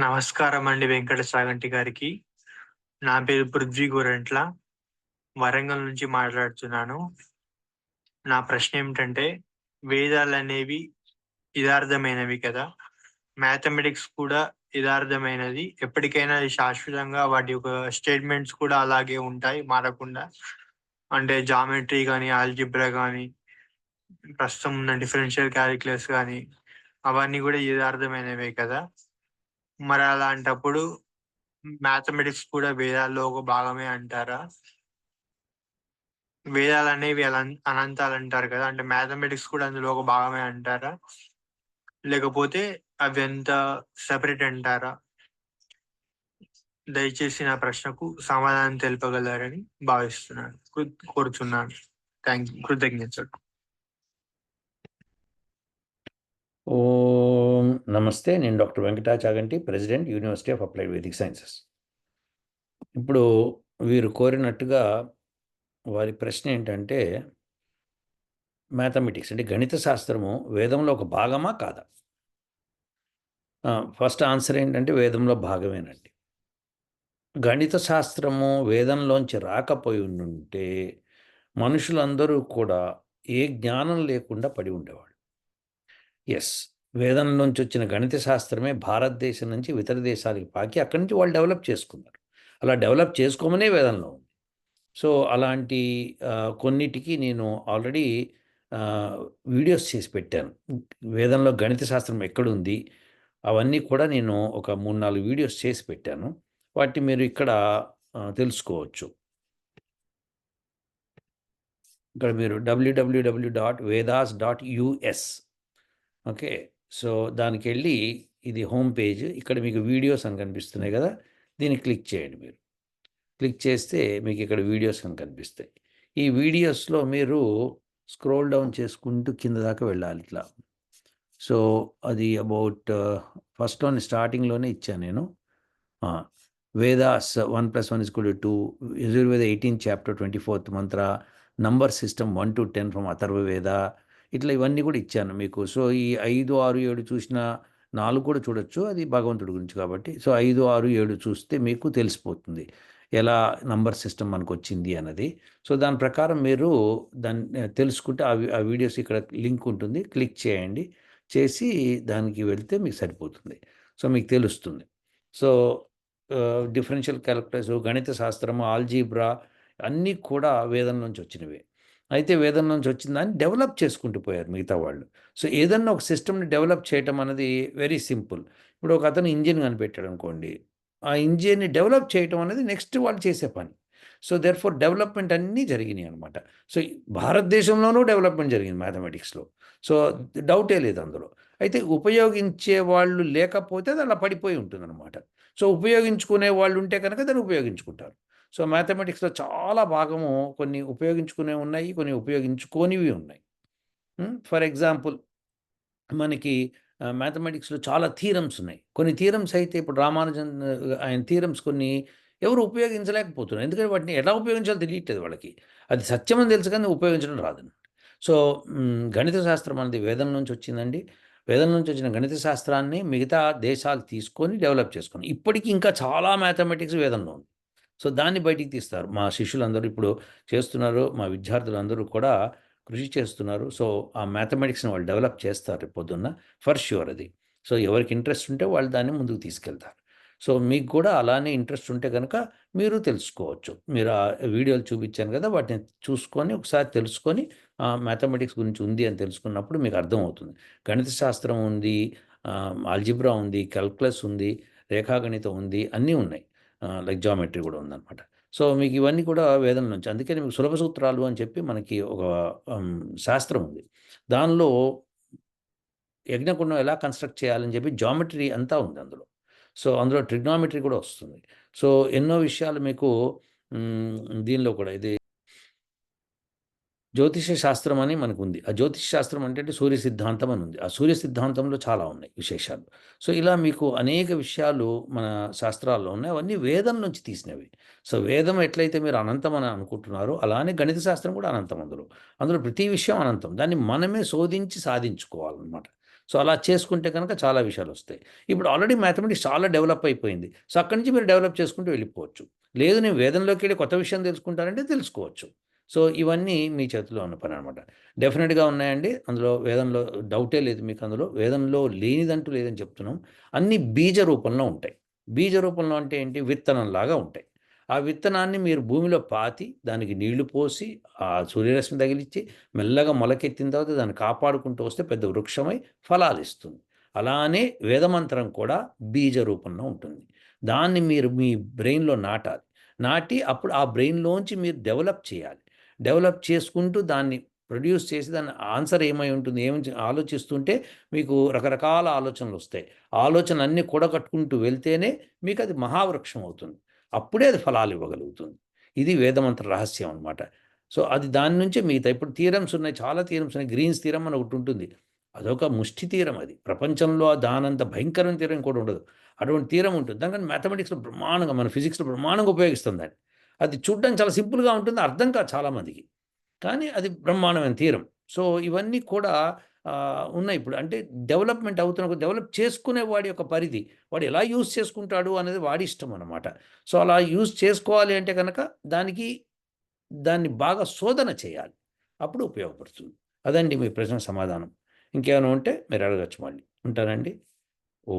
నమస్కారం అండి వెంకట సాగంటి గారికి. నా పేరు పృథ్వీ గోరెంట్ల. వరంగల్ నుంచి మాట్లాడుతున్నాను. నా ప్రశ్న ఏమిటంటే వేదాలు అనేవి యథార్థమైనవి కదా? మ్యాథమెటిక్స్ కూడా యథార్థమైనది. ఎప్పటికైనా అది శాశ్వతంగా వాటి యొక్క స్టేట్మెంట్స్ కూడా అలాగే ఉంటాయి మారకుండా. అంటే జామెట్రీ కానీ ఆల్జిబ్రా కానీ ప్రస్తుతం ఉన్న డిఫరెన్షియల్ క్యాలిక్యులస్ కానీ అవన్నీ కూడా యథార్థమైనవే కదా? మరి అలాంటప్పుడు మ్యాథమెటిక్స్ కూడా వేదాల్లో ఒక భాగమే అంటారా? వేదాలు అనేవి అలం- అనంతాలు అంటారు కదా అంటే మ్యాథమెటిక్స్ కూడా అందులో ఒక భాగమే అంటారా? లేకపోతే అవి ఎంత సెపరేట్ అంటారా? దయచేసి నా ప్రశ్నకు సమాధానం తెలుపగలరని భావిస్తున్నాను. కోరుచున్నాను. Thank you. కృతజ్ఞతలు. ఓం నమస్తే నేను doctor Venkata Chaganti president university of applied Vedic sciences. ఇప్పుడు వీరు కోరినట్టుగా వారి ప్రశ్న ఏంటంటే మ్యాథమెటిక్స్ అంటే గణిత శాస్త్రము వేదంలో ఒక భాగమా కాదా? ఫస్ట్ ఆన్సర్ ఏంటంటే వేదంలో భాగమేనండి. గణిత శాస్త్రము వేదంలోంచి రాకపోయి ఉంటే మనుషులందరూ కూడా ఏ జ్ఞానం లేకుండా పడి ఉండేవాడు ఎస్ వేదం నుంచి వచ్చిన గణిత శాస్త్రమే భారతదేశం నుంచి ఇతర దేశాలకి పాకి అక్కడి నుంచి వాళ్ళు డెవలప్ చేసుకున్నారు. అలా డెవలప్ చేసుకోమనే వేదంలో ఉంది. సో అలాంటి కొన్నిటికి నేను ఆల్రెడీ వీడియోస్ చేసి పెట్టాను. వేదంలో గణిత శాస్త్రం ఎక్కడుంది? అవన్నీ కూడా నేను ఒక మూడు నాలుగు వీడియోస్ చేసి పెట్టాను. వాటిని మీరు ఇక్కడ తెలుసుకోవచ్చు. ఇక్కడ మీరు W W W dot Vedas dot US okay. So దానికి వెళ్ళి ఇది హోమ్ పేజ్. ఇక్కడ మీకు వీడియోస్ అని కనిపిస్తున్నాయి కదా దీన్ని క్లిక్ చేయండి మీరు. క్లిక్ చేస్తే మీకు ఇక్కడ వీడియోస్ అని కనిపిస్తాయి. ఈ వీడియోస్లో మీరు స్క్రోల్ డౌన్ చేసుకుంటూ కింద దాకా వెళ్ళాలి ఇట్లా. సో అది అబౌట్ ఫస్ట్ వన్ స్టార్టింగ్లోనే ఇచ్చాను నేను. Vedas one plus one is కూడా two Yajurveda eighteen chapter twenty fourth mantra number system one to ten from Atharvaveda ఇట్లా ఇవన్నీ కూడా ఇచ్చాను మీకు. సో ఈ ఐదు ఆరు ఏడు చూసిన నాలుగు కూడా చూడొచ్చు. అది భగవంతుడి గురించి కాబట్టి. సో ఐదు ఆరు ఏడు చూస్తే మీకు తెలిసిపోతుంది. ఎలా నంబర్ సిస్టమ్ మనకు వచ్చింది అన్నది. సో దాని ప్రకారం మీరు దాన్ని తెలుసుకుంటే ఆ వి- ఆ వీడియోస్ ఇక్కడ లింక్ ఉంటుంది. క్లిక్ చేయండి. చేసి దానికి వెళ్తే మీకు సరిపోతుంది. సో మీకు తెలుస్తుంది. సో డిఫరెన్షియల్ క్యాలిక్యులస్ గణిత శాస్త్రము ఆల్జీబ్రా అన్నీ కూడా వేదం నుంచి వచ్చినవే. అయితే వేదం నుంచి వచ్చిన దాన్ని డెవలప్ చేసుకుంటూ పోయారు మిగతా వాళ్ళు. సో ఏదన్నా ఒక సిస్టమ్ని డెవలప్ చేయటం అనేది వెరీ సింపుల్. ఇప్పుడు ఒక అతను ఇంజిన్ కనిపెట్టాడు అనుకోండి. ఆ ఇంజిన్ని డెవలప్ చేయటం అనేది నెక్స్ట్ వాళ్ళు చేసే పని. సో దెర్ ఫోర్ డెవలప్మెంట్ అన్నీ జరిగినాయి అనమాట సో ఈ భారతదేశంలోనూ డెవలప్మెంట్ జరిగింది మ్యాథమెటిక్స్లో. సో డౌటే లేదు అందులో. అయితే ఉపయోగించే వాళ్ళు లేకపోతే అది అలా పడిపోయి ఉంటుందన్నమాట. సో ఉపయోగించుకునే వాళ్ళు ఉంటే కనుక దాన్ని ఉపయోగించుకుంటారు. సో మ్యాథమెటిక్స్లో చాలా భాగము కొన్ని ఉపయోగించుకునే ఉన్నాయి కొన్ని ఉపయోగించుకోనివి ఉన్నాయి. ఫర్ ఎగ్జాంపుల్ మనకి మ్యాథమెటిక్స్లో చాలా థీరమ్స్ ఉన్నాయి. కొన్ని థీరమ్స్ అయితే ఇప్పుడు రామానుజన్ ఆయన థీరమ్స్ కొన్ని ఎవరు ఉపయోగించలేకపోతున్నారు. ఎందుకంటే వాటిని ఎలా ఉపయోగించాలో తెలియట్లేదు వాళ్ళకి. అది సత్యం అని తెలుసు కానీ ఉపయోగించడం రాదు. సో గణిత శాస్త్రం అనేది వేదం నుంచి వచ్చిందండి. వేదం నుంచి వచ్చిన గణిత శాస్త్రాన్ని మిగతా దేశాలు తీసుకొని డెవలప్ చేసుకుని ఇప్పటికీ ఇంకా చాలా మ్యాథమెటిక్స్ వేదంలో ఉంది. సో దాన్ని బయటికి తీస్తారు. మా శిష్యులందరూ ఇప్పుడు చేస్తున్నారు మా విద్యార్థులందరూ కూడా కృషి చేస్తున్నారు. సో ఆ మ్యాథమెటిక్స్ని వాళ్ళు డెవలప్ చేస్తారు పొద్దున్న ఫర్ ష్యూర్ అది. సో ఎవరికి ఇంట్రెస్ట్ ఉంటే వాళ్ళు దాన్ని ముందుకు తీసుకెళ్తారు. సో మీకు కూడా అలానే ఇంట్రెస్ట్ ఉంటే కనుక మీరు తెలుసుకోవచ్చు. మీరు ఆ వీడియోలు చూపించాను కదా వాటిని చూసుకొని ఒకసారి తెలుసుకొని మ్యాథమెటిక్స్ గురించి ఉంది అని తెలుసుకున్నప్పుడు మీకు అర్థమవుతుంది. గణిత శాస్త్రం ఉంది ఆల్జిబ్రా ఉంది కల్క్లస్ ఉంది రేఖాగణితం ఉంది అన్నీ ఉన్నాయి. లైక్ జామెట్రీ కూడా ఉందన్నమాట. సో మీకు ఇవన్నీ కూడా వేదన నుంచి. అందుకని మీకు సులభ సూత్రాలు అని చెప్పి మనకి ఒక శాస్త్రం ఉంది. దానిలో యజ్ఞకుండం ఎలా కన్స్ట్రక్ట్ చేయాలని చెప్పి జామెట్రీ అంతా ఉంది అందులో. సో అందులో ట్రిగ్నామెట్రీ కూడా వస్తుంది. సో ఎన్నో విషయాలు మీకు దీనిలో కూడా ఇది జ్యోతిష శాస్త్రం అని మనకు ఉంది ఆ జ్యోతిష శాస్త్రం అంటే సూర్య సిద్ధాంతం అని ఉంది. ఆ సూర్య సిద్ధాంతంలో చాలా ఉన్నాయి విశేషాలు. సో ఇలా మీకు అనేక విషయాలు మన శాస్త్రాల్లో ఉన్నాయి. అవన్నీ వేదం నుంచి తీసినవి. సో వేదం ఎట్లయితే మీరు అనంతం అని అనుకుంటున్నారో అలానే గణిత శాస్త్రం కూడా అనంతం అందులో. అందులో ప్రతి విషయం అనంతం. దాన్ని మనమే శోధించి సాధించుకోవాలన్నమాట. సో అలా చేసుకుంటే కనుక చాలా విషయాలు వస్తాయి. ఇప్పుడు ఆల్రెడీ మ్యాథమెటిక్స్ చాలా డెవలప్ అయిపోయింది. సో అక్కడి నుంచి మీరు డెవలప్ చేసుకుంటూ వెళ్ళిపోవచ్చు. లేదు నేను వేదంలోకి వెళ్ళి కొత్త విషయం తెలుసుకుంటానంటే తెలుసుకోవచ్చు. సో ఇవన్నీ మీ చేతిలో ఉన్న పని అనమాట డెఫినెట్గా ఉన్నాయండి. అందులో వేదంలో డౌటే లేదు మీకు అందులో. వేదంలో లేనిదంటూ లేదని చెప్తున్నాం. అన్ని బీజ రూపంలో ఉంటాయి. బీజ రూపంలో అంటే ఏంటి? విత్తనంలాగా ఉంటాయి. ఆ విత్తనాన్ని మీరు భూమిలో పాతి దానికి నీళ్ళు పోసి ఆ సూర్యరశ్మి తగిలిచ్చి మెల్లగా మొలకెత్తిన తర్వాత దాన్ని కాపాడుకుంటూ వస్తే పెద్ద వృక్షమై ఫలాలు ఇస్తుంది. అలానే వేదమంత్రం కూడా బీజ రూపంలో ఉంటుంది. దాన్ని మీరు మీ బ్రెయిన్లో నాటాలి. నాటి అప్పుడు ఆ బ్రెయిన్లోంచి మీరు డెవలప్ చేయాలి. డెవలప్ చేసుకుంటూ దాన్ని ప్రొడ్యూస్ చేసి దాని ఆన్సర్ ఏమై ఉంటుంది ఏమి ఆలోచిస్తుంటే మీకు రకరకాల ఆలోచనలు వస్తాయి. ఆలోచన అన్నీ కూడగట్టుకుంటూ వెళ్తేనే మీకు అది మహావృక్షం అవుతుంది. అప్పుడే అది ఫలాలు ఇవ్వగలుగుతుంది. ఇది వేదమంత్ర రహస్యం అనమాట సో అది దాని నుంచే మిగతా ఇప్పుడు థీరమ్స్ ఉన్నాయి చాలా థీరమ్స్ ఉన్నాయి. గ్రీన్స్ తీరం అని ఒకటి ఉంటుంది. అదొక ముష్టి తీరం అది. ప్రపంచంలో దానంత భయంకరమైన తీరం కూడా ఉండదు. అటువంటి తీరం ఉంటుంది. దానికని మ్యాథమెటిక్స్లో బ్రహ్మాండంగా మన ఫిజిక్స్లో బ్రహ్మాండంగా ఉపయోగిస్తుంది దాన్ని. అది చూడడం చాలా సింపుల్గా ఉంటుంది అర్థం కాదు చాలామందికి కానీ అది బ్రహ్మాండమైన తీరం. సో ఇవన్నీ కూడా ఉన్నాయి ఇప్పుడు. అంటే డెవలప్మెంట్ అవుతున్న డెవలప్ చేసుకునే వాడి యొక్క పరిధి వాడు ఎలా యూజ్ చేసుకుంటాడు అనేది వాడి ఇష్టం అనమాట సో అలా యూజ్ చేసుకోవాలి అంటే కనుక దానికి దాన్ని బాగా శోధన చేయాలి. అప్పుడు ఉపయోగపడుతుంది. అదండి మీ ప్రశ్న సమాధానం. ఇంకేమైనా ఉంటే మీరు అడగచ్చు మళ్ళీ. ఉంటానండి. ఓ